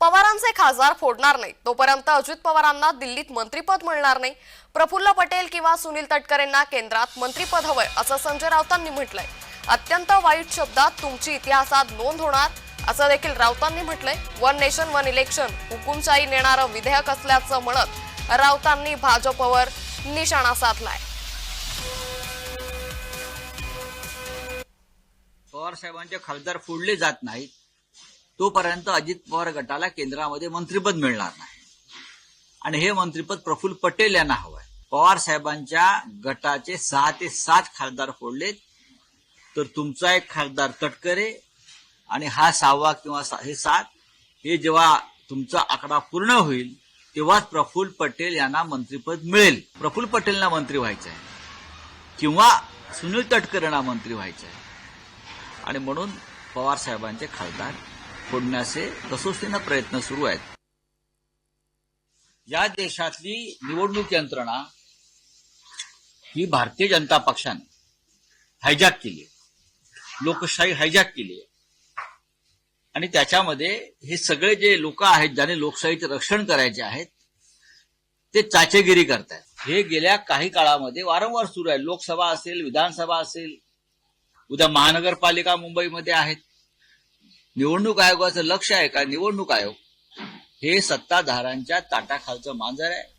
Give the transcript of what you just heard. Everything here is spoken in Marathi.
पवारांचे खासदार फोडणार नाही. तोपर्यंत अजित पवारांना दिल्लीत मंत्रीपद मिळणार नाही. प्रफुल्ल पटेल किंवा सुनील तटकरेंना केंद्रात मंत्रीपद हवंय असं संजय राऊतांनी म्हटलंय. अत्यंत वाईट शब्दात तुमची इतिहासात नोंद होणार असं देखील राऊतांनी म्हटलंय. वन नेशन वन इलेक्शन हुकुमशाही नेणारं विधेयक असल्याचं म्हणत राऊतांनी भाजपवर निशाणा साधलाय. पवार साहेबांचे खासदार फोडले जात नाहीत. तोपर्यंत अजित पवार गटाला केंद्रामध्ये मंत्रिपद मिळणार नाही. आणि हे मंत्रिपद प्रफुल्ल पटेल यांना हवंय. पवार साहेबांच्या गटाचे सहा ते सात खासदार फोडलेत. तर तुमचा एक खासदार तटकरे आणि हा सहावा किंवा सा- हे सात हे जेव्हा तुमचा आकडा पूर्ण होईल तेव्हाच प्रफुल्ल पटेल यांना मंत्रिपद मिळेल. प्रफुल्ल पटेलना मंत्री व्हायचं आहे किंवा सुनील तटकरेंना मंत्री व्हायचं आहे आणि म्हणून पवार साहेबांचे खासदार फोडण्याचे कसोशीनं प्रयत्न सुरू आहेत. या देशातली निवडणूक यंत्रणा ही भारतीय जनता पक्षाने हायजॅक केली आहे. लोकशाही हायजॅक केली आहे. आणि त्याच्यामध्ये हे सगळे जे लोक आहेत ज्याने लोकशाहीचे रक्षण करायचे आहेत ते चाचेगिरी करतात हे गेल्या काही काळामध्ये वारंवार सुरू आहे लोकसभा असेल विधानसभा असेल उद्या महानगरपालिका मुंबईमध्ये आहेत. निवडणूक आयोगाचं लक्ष आहे का? निवडणूक आयोग. हे सत्ताधारांच्या ताटाखालचं मांजर आहे.